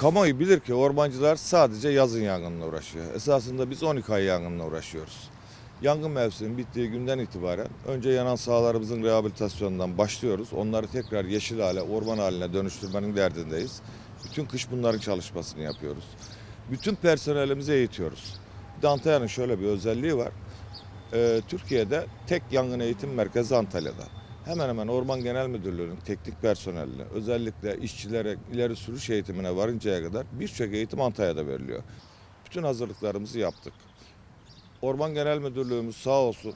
Kamuoyu bilir ki ormancılar sadece yazın yangınla uğraşıyor. Esasında biz 12 ay yangınla uğraşıyoruz. Yangın mevsiminin bittiği günden itibaren önce yanan sahalarımızın rehabilitasyonundan başlıyoruz. Onları tekrar yeşil hale, orman haline dönüştürmenin derdindeyiz. Bütün kış bunların çalışmasını yapıyoruz. Bütün personelimizi eğitiyoruz. Antalya'nın şöyle bir özelliği var. Ee, Türkiye'de tek yangın eğitim merkezi Antalya'da. Hemen hemen Orman Genel Müdürlüğü'nün teknik personeline, özellikle işçilere ileri sürüş eğitimine varıncaya kadar birçok eğitim Antalya'da veriliyor. Bütün hazırlıklarımızı yaptık. Orman Genel Müdürlüğümüz sağ olsun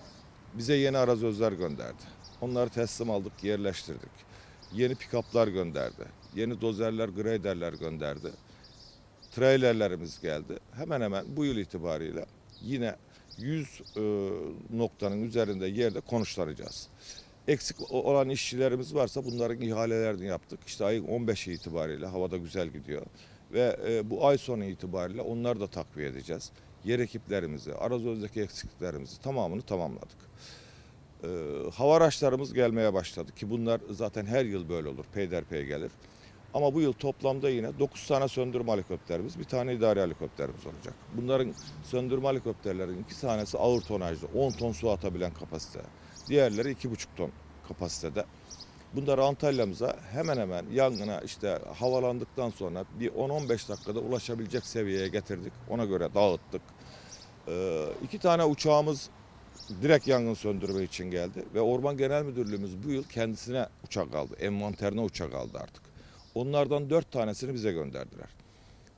bize yeni arazözler gönderdi. Onları teslim aldık, yerleştirdik. Yeni pikaplar gönderdi. Yeni dozerler, graderler gönderdi. Trailerlerimiz geldi. Hemen hemen bu yıl itibariyle yine 100 e, noktanın üzerinde yerde konuşlanacağız. Eksik olan işçilerimiz varsa bunların ihalelerini yaptık. İşte ayın 15'i itibariyle havada güzel gidiyor. Ve e, bu ay sonu itibariyle onları da takviye edeceğiz. Yer ekiplerimizi, arazözdeki eksikliklerimizi tamamını tamamladık. E, hava araçlarımız gelmeye başladı ki bunlar zaten her yıl böyle olur. Peyderpey gelir. Ama bu yıl toplamda yine 9 tane söndürme helikopterimiz, bir tane idari helikopterimiz olacak. Bunların söndürme helikopterlerin iki tanesi ağır tonajlı, 10 ton su atabilen kapasite. Diğerleri 2,5 ton kapasitede. Bunları Antalya'mıza hemen hemen yangına işte havalandıktan sonra bir 10-15 dakikada ulaşabilecek seviyeye getirdik. Ona göre dağıttık. Ee, iki tane uçağımız direkt yangın söndürme için geldi. Ve Orman Genel Müdürlüğümüz bu yıl kendisine uçak aldı. Envanterine uçak aldı artık. Onlardan dört tanesini bize gönderdiler.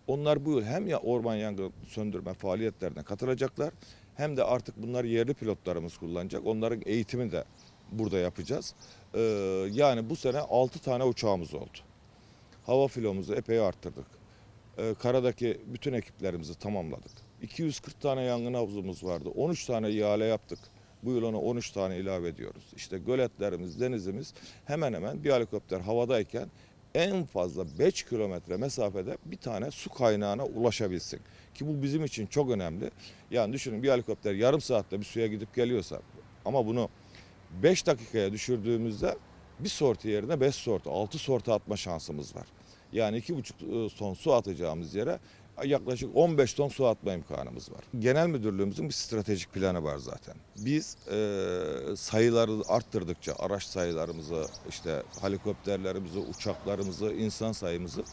Onlar bu yıl hem ya orman yangın söndürme faaliyetlerine katılacaklar hem de artık bunlar yerli pilotlarımız kullanacak. Onların eğitimini de burada yapacağız. Ee, yani bu sene 6 tane uçağımız oldu. Hava filomuzu epey arttırdık. Ee, karadaki bütün ekiplerimizi tamamladık. 240 tane yangın havuzumuz vardı. 13 tane ihale yaptık. Bu yıl ona 13 tane ilave ediyoruz. İşte göletlerimiz, denizimiz hemen hemen bir helikopter havadayken en fazla 5 kilometre mesafede bir tane su kaynağına ulaşabilsin. Ki bu bizim için çok önemli. Yani düşünün bir helikopter yarım saatte bir suya gidip geliyorsa ama bunu 5 dakikaya düşürdüğümüzde bir sorti yerine 5 sorti, 6 sorti atma şansımız var. Yani 2,5 ton su atacağımız yere yaklaşık 15 ton su atma imkanımız var. Genel müdürlüğümüzün bir stratejik planı var zaten. Biz e, sayıları arttırdıkça araç sayılarımızı, işte helikopterlerimizi, uçaklarımızı, insan sayımızı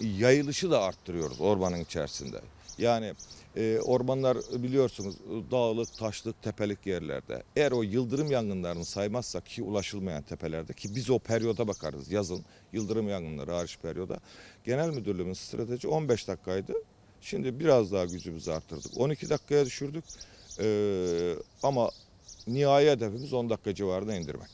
yayılışı da arttırıyoruz ormanın içerisinde. Yani e, ormanlar biliyorsunuz dağlık, taşlık, tepelik yerlerde. Eğer o yıldırım yangınlarını saymazsak ki ulaşılmayan tepelerde ki biz o periyoda bakarız yazın yıldırım yangınları hariç periyoda. Genel müdürlüğümüz strateji 15 dakikaydı. Şimdi biraz daha gücümüzü arttırdık. 12 dakikaya düşürdük. E, ama nihai hedefimiz 10 dakika civarında indirmek.